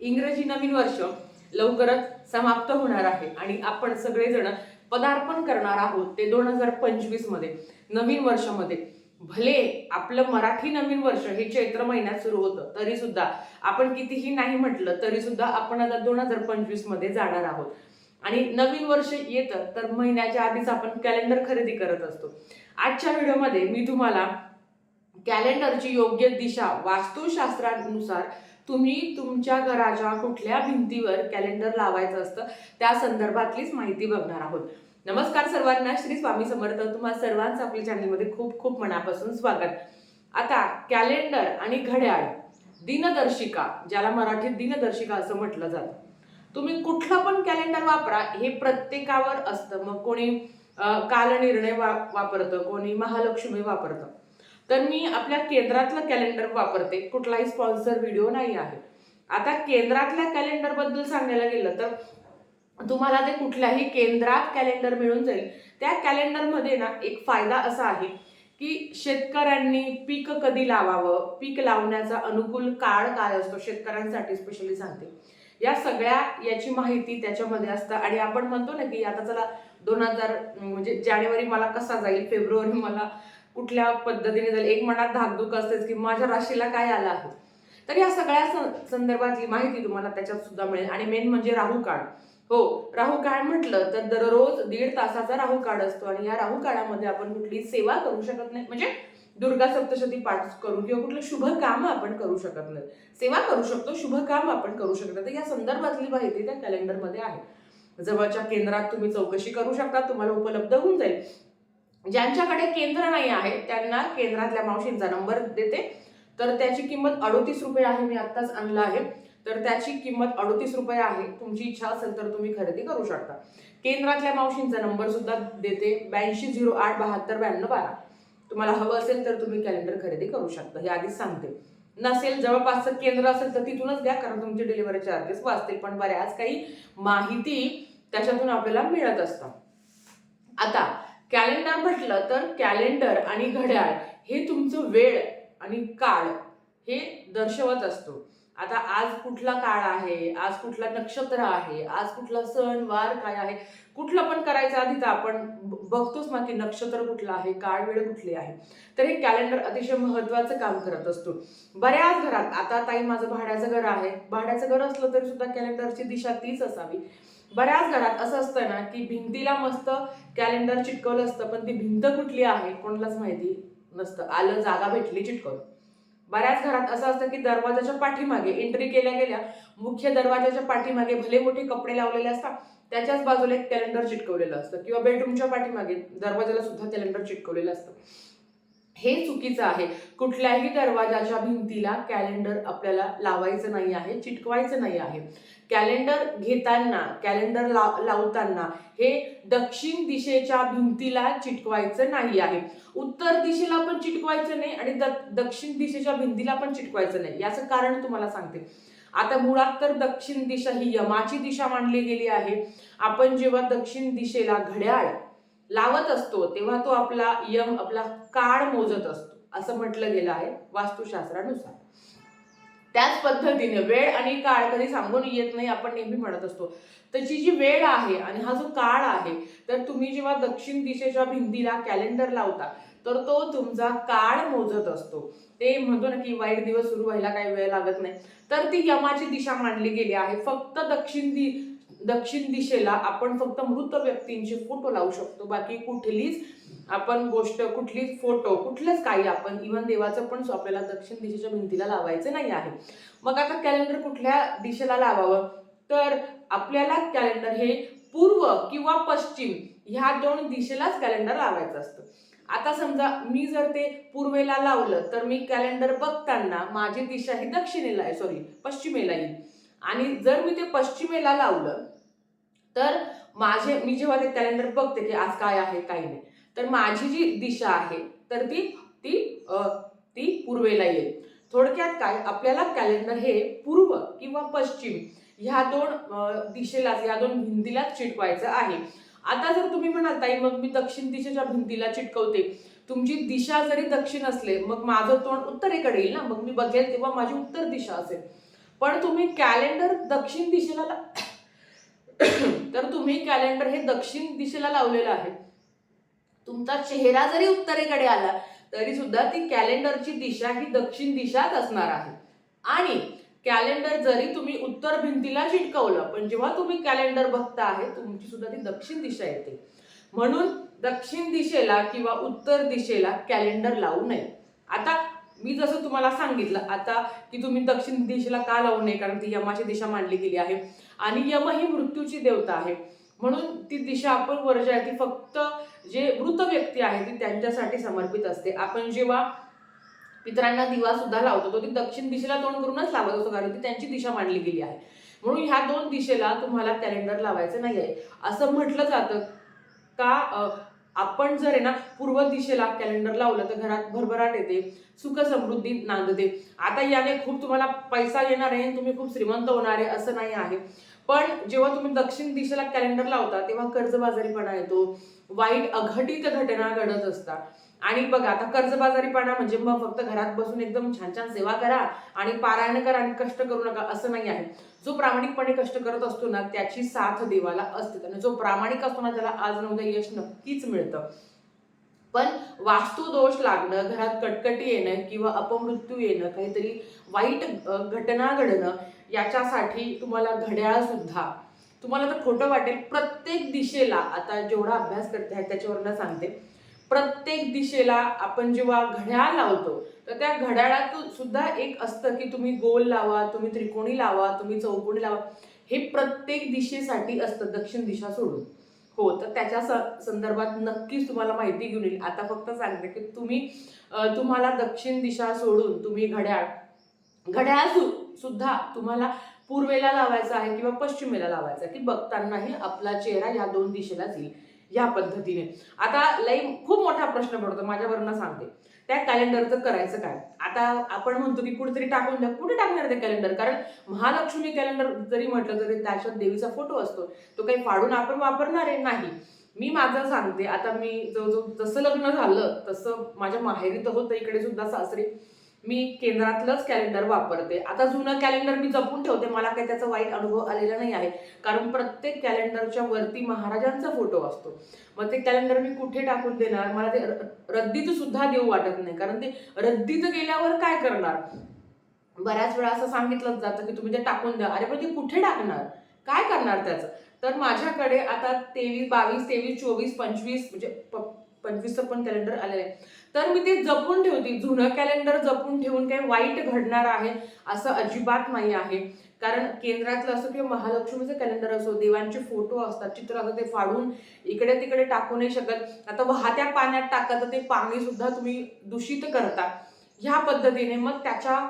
इंग्रजी नवीन वर्ष लवकरच समाप्त होणार आहे. आणि आपण सगळेजण पदार्पण करणार आहोत ते दोन हजार पंचवीसमध्ये नवीन वर्षामध्ये. भले आपलं मराठी नवीन वर्ष हे चैत्र महिन्यात सुरू होतं तरी सुद्धा आपण कितीही नाही म्हटलं तरी सुद्धा आपण आता दोन हजार पंचवीसमध्ये जाणार आहोत. आणि नवीन वर्ष येतं तर महिन्याच्या आधीच आपण कॅलेंडर खरेदी करत असतो. आजच्या व्हिडिओमध्ये मी तुम्हाला कॅलेंडरची योग्य दिशा वास्तुशास्त्रानुसार तुम्ही तुमच्या घराच्या कुठल्या भिंतीवर कॅलेंडर लावायचं असतं त्या संदर्भातलीच माहिती बघणार आहोत. नमस्कार सर्वांना श्री स्वामी समर्थ. तुम्हाला सर्वांचं आपल्या चॅनलमध्ये खूप खूप मनापासून स्वागत. आता कॅलेंडर आणि घड्याळ दिनदर्शिका ज्याला मराठीत दिनदर्शिका असं म्हटलं जातं. तुम्ही कुठलं पण कॅलेंडर वापरा हे प्रत्येकावर असतं. मग कोणी कालनिर्णय वा वापरतं कोणी महालक्ष्मी वापरतं. तर मी आपल्या केंद्रातलं कॅलेंडर वापरते. कुठलाही स्पॉन्सर व्हिडिओ नाही आहे. आता केंद्रातल्या कॅलेंडरबद्दल सांगायला गेलं तर तुम्हाला ते कुठल्याही केंद्रात कॅलेंडर मिळून जाईल. त्या कॅलेंडरमध्ये ना एक फायदा असा आहे की शेतकऱ्यांनी पीक कधी लावावं? पीक लावण्याचा अनुकूल काळ काय असतो? शेतकऱ्यांसाठी स्पेशली सांगते. या सगळ्या याची माहिती त्याच्यामध्ये असतं. आणि आपण म्हणतो ना की आता चला दोन हजार म्हणजे जानेवारी मला कसा जाईल फेब्रुवारी मला कुठल्या पद्धतीने जाईल एक मनात धाकधूक असतेच की माझ्या राशीला काय आलं आहे? तर या सगळ्या संदर्भातली माहिती तुम्हाला त्याच्यात सुद्धा मिळेल. आणि मेन म्हणजे राहू काळ. हो राहू काळ म्हटलं तर दररोज दीड तासाचा राहू काळ असतो. आणि या राहू काळामध्ये आपण कुठली सेवा करू शकत नाही. म्हणजे दुर्गा सप्तशती पाठ करून किंवा कुठलं शुभ काम आपण करू शकत नाही. सेवा करू शकतो शुभ काम आपण करू शकतो तर या संदर्भातली माहिती त्या कॅलेंडरमध्ये आहे. जवळच्या केंद्रात तुम्ही चौकशी करू शकता. तुम्हाला उपलब्ध होऊन जाईल. ज्यांच्याकडे केंद्र नाही आहे त्यांना केंद्रातल्या मावशींचा नंबर देते. तर त्याची किंमत अडोतीस रुपये आहे मी आत्ताच आणला आहे. तर त्याची किंमत अडोतीस रुपये आहे. तुमची इच्छा असेल तर तुम्ही खरेदी करू शकता. केंद्रातल्या मावशींचा नंबर सुद्धा देते. ब्याऐंशी झिरो आठ बहात्तर ब्याण्णव बारा. तुम्हाला हवं असेल तर तुम्ही कॅलेंडर खरेदी करू शकता. हे आधीच सांगते. नसेल जवळपासचं केंद्र असेल तर तिथूनच घ्या कारण तुमचे डिलिव्हरी चार्जेस वाचतील. पण बऱ्याच काही माहिती त्याच्यातून आपल्याला मिळत असतं. आता कॅलेंडर म्हटलं तर कॅलेंडर आणि घड्याळ हे तुमचं वेळ आणि काळ हे दर्शवत असतो. आता आज कुठला काळ आहे? आज कुठला नक्षत्र आहे? आज कुठला सण वार काय आहे? कुठलं पण करायचं आधी तर आपण बघतोच ना की नक्षत्र कुठलं आहे काळ वेळ कुठली आहे. तर हे कॅलेंडर अतिशय महत्वाचं काम करत असतो. बऱ्याच घरात आता ताई माझं भाड्याचं घर आहे. भाड्याचं घर असलं तरी सुद्धा कॅलेंडरची दिशा तीच असावी. बऱ्याच घरात असं असतं ना की भिंतीला मस्त कॅलेंडर चिटकवलं असतं पण ती भिंत कुठली आहे कोणालाच माहिती नसतं. आलं जागा भेटली चिटकवलं. बऱ्याच घरात असं असतं की दरवाजाच्या पाठीमागे एंट्री केल्या गेल्या मुख्य दरवाजाच्या पाठीमागे भले मोठे कपडे लावलेले असतात त्याच्याच बाजूला एक कॅलेंडर चिटकवलेलं असतं. किंवा बेडरूमच्या पाठीमागे दरवाजाला सुद्धा कॅलेंडर चिटकवलेलं असतं. हे चुकीचं आहे. कुठल्याही दरवाजाच्या भिंतीला कॅलेंडर आपल्याला लावायचं नाही आहे चिटकवायचं नाही आहे. कॅलेंडर घेताना कॅलेंडर लाव लावताना हे दक्षिण दिशेच्या भिंतीला चिटकवायचं नाही आहे. उत्तर दिशेला पण चिटकवायचं नाही आणि द- दक्षिण दिशेच्या भिंतीला पण चिटकवायचं नाही. याचं कारण तुम्हाला सांगते. आता मुळात तर दक्षिण दिशा ही यमाची दिशा मानली गेली आहे. आपण जेव्हा दक्षिण दिशेला घड्याळ लावत असतो तेव्हा तो आपला यम आपला काळ मोजत असतो. असं म्हटलं गेलं आहे वास्तुशास्त्रानुसार. त्याच पद्धतीने वेळ आणि काळ कधी सांगून येत नाही आपण नेहमी म्हणत असतो. त्याची जी वेळ आहे आणि हा जो काळ आहे तर तुम्ही जेव्हा दक्षिण दिशेच्या भिंतीला कॅलेंडर लावता तर तो तुमचा काळ मोजत असतो. ते म्हणतो ना की वाईट दिवस सुरू व्हायला काही वेळ लागत नाही. तर ती यमाची दिशा मांडली गेली आहे. फक्त दक्षिण दि दक्षिण दिशेला आपण फक्त मृत व्यक्तींचे फोटो लावू शकतो. बाकी कुठलीच आपण गोष्ट कुठलीच फोटो कुठलंच काही आपण इव्हन देवाचं पण आपल्याला दक्षिण दिशेच्या भिंतीला लावायचं नाही आहे. मग आता कॅलेंडर कुठल्या दिशेला लावावं? तर आपल्याला कॅलेंडर हे पूर्व किंवा पश्चिम ह्या दोन दिशेलाच कॅलेंडर लावायचं असतं. आता समजा मी जर ते पूर्वेला लावलं तर मी कॅलेंडर बघताना माझी दिशा ही दक्षिणेला आहे सॉरी पश्चिमेला येईल. आणि जर मी ते पश्चिमेला लावलं तर माझे मी जेव्हा ते कॅलेंडर बघते की आज काय आहे काय नाही तर माझी जी दिशा आहे तर ती ती ती पूर्वेला येईल. थोडक्यात काय आपल्याला कॅलेंडर हे पूर्व किंवा पश्चिम ह्या दोन दिशेलाच या दोन भिंतीलाच चिटकवायचं आहे. आता जर तुम्ही म्हणाल ताई मग मी दक्षिण दिशेच्या भिंतीला चिटकवते. तुमची दिशा जरी दक्षिण असले मग माझं तोंड उत्तरेकडे येईल ना? मग मी बघेल तेव्हा माझी उत्तर दिशा असेल. पण तुम्ही कॅलेंडर दक्षिण दिशेला तर तुम्ही कॅलेंडर हे दक्षिण दिशेला लावलेलं आहे. तुमचा चेहरा जरी उत्तरेकडे आला तरी सुद्धा ती कॅलेंडरची दिशा ही दक्षिण दिशाच असणार आहे. आणि कॅलेंडर जरी तुम्ही उत्तर भिंतीला चिटकवलं पण जेव्हा तुम्ही कॅलेंडर बघता आहे तुमची सुद्धा ती दक्षिण दिशा येते. म्हणून दक्षिण दिशेला किंवा उत्तर दिशेला कॅलेंडर लावू नये. आता मी जसं तुम्हाला सांगितलं आता की तुम्ही दक्षिण दिशेला का लावू नये? कारण ती यमाची दिशा मांडली गेली आहे. आणि यम ही मृत्यूची देवता आहे. म्हणून ती दिशा आपण वर जी आहे ती फक्त जे मृत व्यक्ती आहे ती त्यांच्यासाठी समर्पित असते. आपण जेव्हा पितरांना दिवा सुद्धा लावतो तो ती दक्षिण दिशेला तोंड करूनच लावत असतो कारण ती त्यांची दिशा मांडली गेली आहे. म्हणून ह्या दोन दिशेला तुम्हाला कॅलेंडर लावायचं नाही आहे असं म्हटलं जातं का आपण जर आहे ना पूर्व दिशेला कॅलेंडर लावलं तर घरात भरभराट येते सुख समृद्धी नांदते. आता याने खूप तुम्हाला पैसा येणार आहे आणि तुम्ही खूप श्रीमंत होणार आहे असं नाही आहे. पण जेव्हा तुम्ही दक्षिण दिशेला कॅलेंडर लावता तेव्हा कर्जबाजारीपणा येतो. वाईट अघटित घटना घडत असतात. आणि बघा आता कर्जबाजारीपणा म्हणजे मग फक्त घरात बसून एकदम छान छान सेवा करा आणि पारायण करा आणि कष्ट करू नका असं नाही आहे. जो प्रामाणिकपणे कष्ट करत असतो ना त्याची साथ देवाला असते. आणि जो प्रामाणिक असतो ना त्याला आज न यश नक्कीच मिळतं. पण वास्तू दोष लागणं घरात कटकटी येणं किंवा अपमृत्यू येणं काहीतरी वाईट घटना घडणं याच्यासाठी तुम्हाला घड्याळ सुद्धा. तुम्हाला तर खोटं वाटेल. प्रत्येक दिशेला आता जेवढा अभ्यास करते आहे त्याच्यावरनं सांगते. प्रत्येक दिशेला आपण जेव्हा घड्याळ लावतो तर त्या घड्याळात सुद्धा एक असतं की तुम्ही गोल लावा तुम्ही त्रिकोणी लावा तुम्ही चौकोणी लावा. हे प्रत्येक दिशेसाठी असतं दक्षिण दिशा सोडून. हो तर त्याच्या स- संदर्भात नक्कीच तुम्हाला माहिती घेऊन येईल. आता फक्त सांगते की तुम्ही तुम्हाला दक्षिण दिशा सोडून तुम्ही घड्याळ घड्याळ सु- सुद्धा तुम्हाला पूर्वेला लावायचं आहे किंवा पश्चिमेला लावायचं आहे की बघतानाही आपला चेहरा या दोन दिशेलाच येईल. या पद्धतीने. आता लई खूप मोठा प्रश्न पडतो माझ्यावरनं सांगते. त्या कॅलेंडरचं करायचं काय? आता आपण म्हणतो की कुठेतरी टाकून द्या. कुठे टाकणार ते कॅलेंडर कारण महालक्ष्मी कॅलेंडर जरी म्हटलं तरी त्याच्यात देवीचा फोटो असतो. तो काही फाडून आपण वापरणार आहे नाही. मी माझं सांगते. आता मी जवळजवळ जसं लग्न झालं तसं माझ्या माहेरी तर होतं. इकडे सुद्धा सासरी. मी केंद्रातलंच कॅलेंडर वापरते. आता जुनं कॅलेंडर मी जपून ठेवते. मला काही त्याचा वाईट अनुभव आलेला नाही आहे. कारण प्रत्येक कॅलेंडरच्या वरती महाराजांचा फोटो असतो. मग ते कॅलेंडर मी कुठे टाकून देणार? मला ते रद्दीचं रद्दीत सुद्धा देऊ वाटत नाही. कारण ते रद्दीत गेल्यावर काय करणार? बऱ्याच वेळा असं सांगितलंच जातं की तुम्ही ते टाकून द्या. अरे पण ते कुठे टाकणार? काय करणार त्याचं? तर माझ्याकडे आता तेवीस बावीस तेवीस चोवीस पंचवीस म्हणजे प- पंचवीसचं पण कॅलेंडर आलेलं आहे. तर मी ते जपून ठेवते. जुनं कॅलेंडर जपून ठेवून काही वाईट घडणार आहे असं अजिबात नाही आहे. कारण केंद्रातलं असो किंवा महालक्ष्मीचं कॅलेंडर असो देवांचे फोटो असतात चित्र असतं ते फाडून इकडे तिकडे टाकू नाही शकत. आता वाहत्या पाण्यात टाका तर ते पाणी सुद्धा तुम्ही दूषित करता. ह्या पद्धतीने मग त्याच्या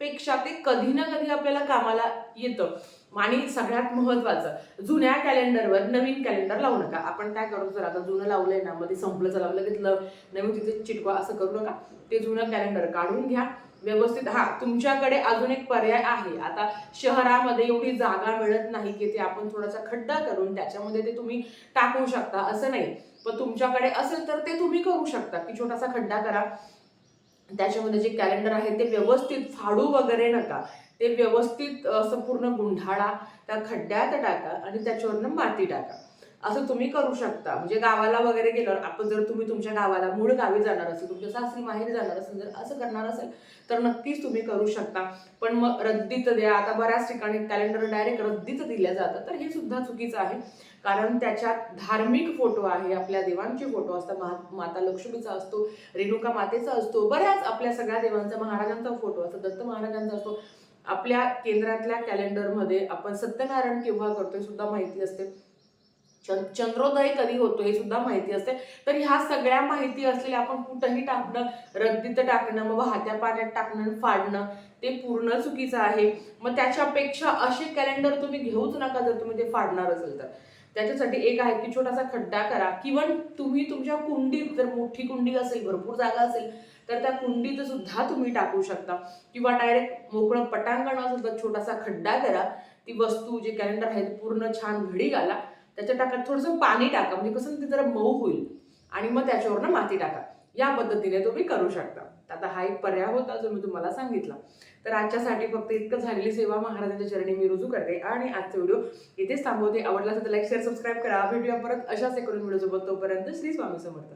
पेक्षा ते कधी ना कधी आपल्याला कामाला येतं. आणि सगळ्यात महत्वाचं जुन्या कॅलेंडरवर नवीन कॅलेंडर लावू नका. आपण काय करू जर आता जुनं लावलंय ना मध्ये संपलं चला लगेच नवीन तिथे चिटवा असं करू नका. ते जुनं कॅलेंडर काढून घ्या. व्यवस्थित हा तुमच्याकडे अजून एक पर्याय आहे. आता शहरामध्ये एवढी जागा मिळत नाही की ते आपण थोडासा खड्डा करून त्याच्यामध्ये ते तुम्ही टाकू शकता असं नाही. पण तुमच्याकडे असेल तर ते तुम्ही करू शकता. की छोटासा खड्डा करा. त्याच्यामध्ये जे कॅलेंडर आहे ते व्यवस्थित फाडू वगैरे नका. ते व्यवस्थित असं पूर्ण गुंढाळा त्या खड्ड्यात टाका आणि त्याच्यावरनं माती टाका. असं तुम्ही करू शकता. म्हणजे गावाला वगैरे गेल्यावर आपण जर तुम्ही तुमच्या गावाला मूळ गावी जाणार असेल तुमच्या सासरी माहेरी जाणार असेल जर असं करणार असेल तर नक्कीच तुम्ही करू शकता. पण मग रद्दीचं द्या. आता बऱ्याच ठिकाणी कॅलेंडर डायरेक्ट रद्दीचं दिल्या जातं. तर हे सुद्धा चुकीचं आहे. कारण त्याच्यात धार्मिक फोटो आहे आपल्या देवांचे फोटो असतात. माता लक्ष्मीचा असतो रेणुका मातेचा असतो बऱ्याच आपल्या सगळ्या देवांचा महाराजांचा फोटो असतो दत्त महाराजांचा असतो. आपल्या केंद्रातल्या कॅलेंडरमध्ये आपण सत्यनारायण केव्हा करतोय सुद्धा माहिती असते. चंद चंद्रोदय कधी होतो हे सुद्धा माहिती असते. तर ह्या सगळ्या माहिती असलेल्या आपण कुठंही टाकणं रद्दीत टाकणं मग वाहत्या पाण्यात टाकणं फाडणं ते पूर्ण चुकीचं आहे. मग त्याच्यापेक्षा असे कॅलेंडर तुम्ही घेऊच नका जर तुम्ही ते फाडणार असेल तर. त्याच्यासाठी एक आहे की छोटासा खड्डा करा. किंवा तुम्ही तुमच्या कुंडीत जर मोठी कुंडी असेल भरपूर जागा असेल तर त्या कुंडीत सुद्धा तुम्ही टाकू शकता. किंवा डायरेक्ट मोकळं पटांगण असेल तर छोटासा खड्डा करा. ती वस्तू जे कॅलेंडर आहे पूर्ण छान घडी घाला. त्याच्या टाका थोडंसं पाणी टाका. म्हणजे कसं ते जरा मऊ होईल. आणि मग त्याच्यावरनं माती टाका. या पद्धतीने तुम्ही करू शकता. आता हा एक पर्याय होता जो मी तुम्हाला सांगितला. तर आजच्यासाठी फक्त इतकं झालेली सेवा महाराजांच्या चरणी मी रुजू करते आणि आजचा व्हिडिओ इथेच थांबवते. आवडला असेल तर लाईक शेअर सबस्क्राईब करा. भेटूया परत अशाच एक करून व्हिडिओ सोबत तोपर्यंत श्री स्वामी समर्थ.